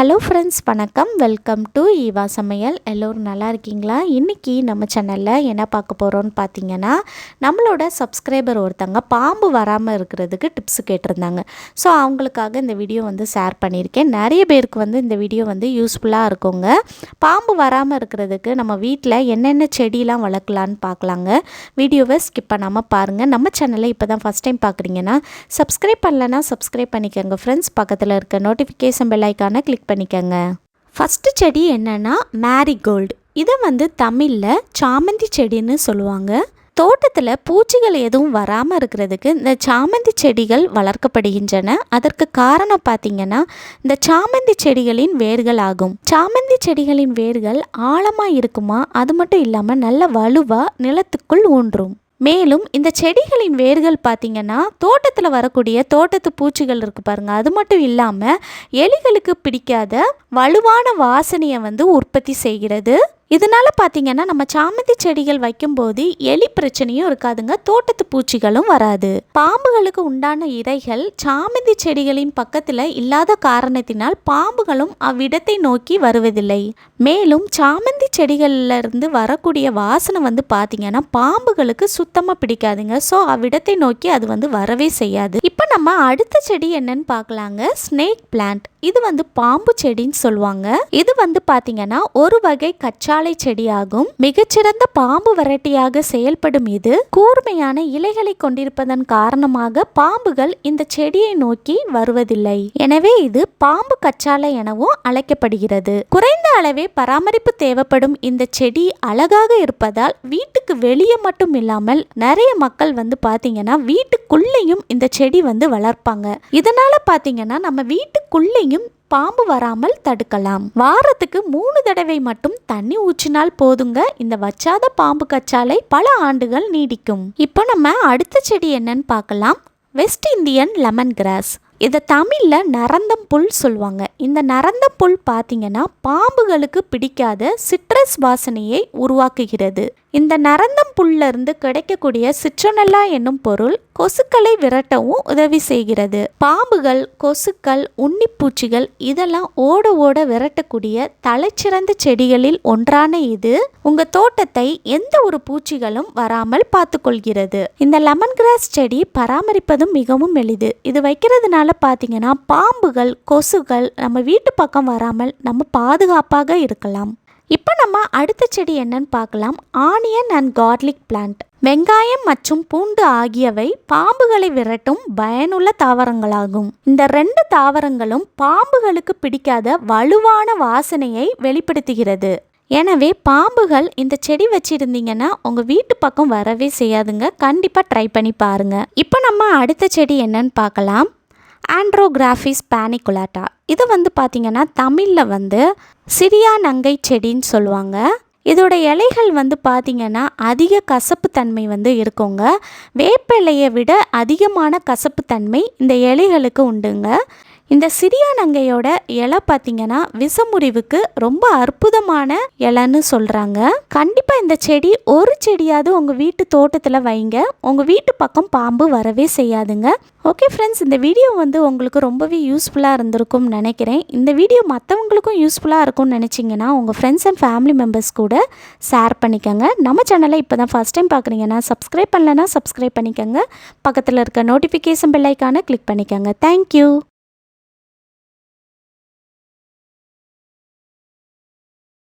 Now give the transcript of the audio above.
Hello friends வணக்கம். Welcome to Eva சமையல். எல்லோரும் நல்லா இருக்கீங்களா? இன்றைக்கி நம்ம சேனலில் என்ன பார்க்க போகிறோன்னு பார்த்தீங்கன்னா நம்மளோட சப்ஸ்கிரைபர் ஒருத்தங்க பாம்பு வராமல் இருக்கிறதுக்கு டிப்ஸ் கேட்டிருந்தாங்க. ஸோ அவங்களுக்காக இந்த வீடியோ வந்து ஷேர் பண்ணியிருக்கேன். நிறைய பேருக்கு வந்து இந்த வீடியோ வந்து யூஸ்ஃபுல்லாக இருக்குங்க. பாம்பு வராமல் இருக்கிறதுக்கு நம்ம வீட்டில் என்னென்ன செடியெலாம் வளர்க்கலான்னு பார்க்கலாங்க. வீடியோவை ஸ்கிப் பண்ணாமல் பாருங்கள் நம்ம சேனலை இப்போ தான் ஃபஸ்ட் டைம் பார்க்குறீங்கன்னா சப்ஸ்கிரைப் பண்ணலன்னா சப்ஸ்கிரைப் பண்ணிக்கோங்க. ஃப்ரெண்ட்ஸ் பக்கத்தில் இருக்க நோட்டிஃபிகேஷன் பெல் ஐக்கானை கிளிக் பண்ணிக்கோங்க. ஃபஸ்ட்டு செடி என்னென்னா மேரிகோல்டு இதை வந்து தமிழில் சாமந்தி செடின்னு சொல்லுவாங்க. தோட்டத்தில் பூச்சிகள் எதுவும் வராமல் இருக்கிறதுக்கு இந்த சாமந்தி செடிகள் வளர்க்கப்படுகின்றன. அதற்கு காரணம் பார்த்தீங்கன்னா இந்த சாமந்தி செடிகளின் வேர்கள் ஆகும் சாமந்தி செடிகளின் வேர்கள் ஆழமாக இருக்குமா? அது மட்டும் இல்லாமல் நல்ல வலுவாக நிலத்துக்குள் ஊன்றும். மேலும் இந்த செடிகளின் வேர்கள் பார்த்திங்கன்னா தோட்டத்தில் வரக்கூடிய தோட்டத்து பூச்சிகள் இருக்குது பாருங்கள் அது மட்டும் இல்லாமல் எலிகளுக்கு பிடிக்காத வலுவான வாசனையை வந்து உற்பத்தி செய்கிறது. இதனால் பார்த்தீங்கன்னா நம்ம சாமந்தி செடிகள் வைக்கும்போது எலி பிரச்சனையும் இருக்காதுங்க. தோட்டத்து பூச்சிகளும் வராது. பாம்புகளுக்கு உண்டான இறைகள் சாமந்தி செடிகளின் பக்கத்தில் இல்லாத காரணத்தினால் பாம்புகளும் அவ்விடத்தை நோக்கி வருவதில்லை. மேலும் சாமந்தி செடிகளில் இருந்து வரக்கூடிய வாசனை வந்து பார்த்தீங்கன்னா பாம்புகளுக்கு சுத்தமாக பிடிக்காதுங்க. ஸோ அவ்விடத்தை நோக்கி அது வந்து வரவே செய்யாது. இப்போ நம்ம அடுத்த செடி என்னன்னு பார்க்கலாங்க ஸ்னேக் பிளான்ட். இது வந்து பாம்பு செடின்னு சொல்லுவாங்க. இது வந்து பார்த்தீங்கன்னா ஒரு வகை கச்சாலை செடியாகும். மிகச்சிறந்த பாம்பு வரட்டியாக செயல்படும் இது. கூர்மையான இலைகளை கொண்டிருப்பதன் காரணமாக பாம்புகள் இந்த செடியை நோக்கி வருவதில்லை. எனவே இது பாம்பு கச்சாலை எனவும் அழைக்கப்படுகிறது. குறைந்த அளவே பராமரிப்பு தேவைப்படும் இந்த செடி அழகாக இருப்பதால் வீட்டுக்கு வெளியே மட்டும் இல்லாமல் நிறைய மக்கள் வந்து பார்த்தீங்கன்னா வீட்டுக்குள்ளேயும் இந்த செடி வந்து வளர்ப்பாங்க. இதனால பார்த்தீங்கன்னா நம்ம வீட்டுக்குள்ளேயும் பாம்பு வராமல் தடுக்கலாம். வாரத்துக்கு மூணு தடவை மட்டும் தண்ணி ஊற்றினால் போதுங்க. இந்த வச்சாத பாம்பு கச்சாலை பல ஆண்டுகள் நீடிக்கும். இப்போ நம்ம அடுத்த செடி என்னன்னு பார்க்கலாம். West Indian lemon grass. இதை தமிழில் நரந்தம் புல் சொல்லுவாங்க இந்த நரந்தம் புல் பார்த்தீங்கன்னா பாம்புகளுக்கு பிடிக்காத சிட்ரஸ் வாசனையை உருவாக்குகிறது. இந்த நரந்தம் புல்லிருந்து கிடைக்கக்கூடிய சிற்றனல்லா என்னும் பொருள் கொசுக்களை விரட்டவும் உதவி செய்கிறது. பாம்புகள் கொசுக்கள் உன்னிப்பூச்சிகள் இதெல்லாம் ஓட ஓட விரட்டக்கூடிய தலைச்சிறந்த செடிகளில் ஒன்றான இது உங்க தோட்டத்தை எந்த ஒரு பூச்சிகளும் வராமல் பார்த்துக்கொள்கிறது. இந்த லெமன் கிராஸ் செடி பராமரிப்பதும் மிகவும் எளிது. இது வைக்கிறதுனால பார்த்தீங்கன்னா பாம்புகள் கொசுகள் நம்ம வீட்டு பக்கம் வராமல் நம்ம பாதுகாப்பாக இருக்கலாம். இப்போ நம்ம அடுத்த செடி என்னன்னு பார்க்கலாம். ஆனியன் அண்ட் கார்லிக் பிளான்ட் வெங்காயம் மற்றும் பூண்டு ஆகியவை பாம்புகளை விரட்டும் பயனுள்ள தாவரங்களாகும். இந்த ரெண்டு தாவரங்களும் பாம்புகளுக்கு பிடிக்காத வலுவான வாசனையை வெளிப்படுத்துகிறது. எனவே பாம்புகள் இந்த செடி வச்சிருந்தீங்கன்னா உங்கள் வீட்டு பக்கம் வரவே செய்யாதுங்க. கண்டிப்பாக ட்ரை பண்ணி பாருங்கள் இப்போ நம்ம அடுத்த செடி என்னன்னு பார்க்கலாம். ஆண்ட்ரோகிராஃபிஸ் பேனிகுலாட்டா இது வந்து பார்த்திங்கன்னா தமிழில் வந்து சிரியா நங்கை செடின்னு சொல்லுவாங்க. இதோட இலைகள் வந்து பார்த்திங்கன்னா அதிக கசப்புத்தன்மை வந்து இருக்குங்க. வேப்பிலையை விட அதிகமான கசப்புத்தன்மை இந்த இலைகளுக்கு உண்டுங்க. இந்த சிறியா நங்கையோட இலை பார்த்தீங்கன்னா விஷமுறிவுக்கு ரொம்ப அற்புதமான இலைன்னு சொல்கிறாங்க கண்டிப்பாக இந்த செடி ஒரு செடியாவது உங்கள் வீட்டு தோட்டத்தில் வைங்க. உங்கள் வீட்டு பக்கம் பாம்பு வரவே செய்யாதுங்க. ஓகே ஃப்ரெண்ட்ஸ் இந்த வீடியோ வந்து உங்களுக்கு ரொம்பவே யூஸ்ஃபுல்லாக இருந்திருக்கும்னு நினைக்கிறேன். இந்த வீடியோ மற்றவங்களுக்கும் யூஸ்ஃபுல்லாக இருக்கும்னு நினச்சிங்கன்னா உங்கள் ஃப்ரெண்ட்ஸ் அண்ட் ஃபேமிலி மெம்பர்ஸ் கூட ஷேர் பண்ணிக்கோங்க. நம்ம சேனலை இப்போ தான் ஃபஸ்ட் டைம் பார்க்குறீங்கன்னா சப்ஸ்கிரைப் பண்ணலன்னா சப்ஸ்கிரைப் பண்ணிக்கோங்க. பக்கத்தில் இருக்க நோட்டிஃபிகேஷன் பெல்லைக்கான கிளிக் பண்ணிக்கோங்க. தேங்க்யூ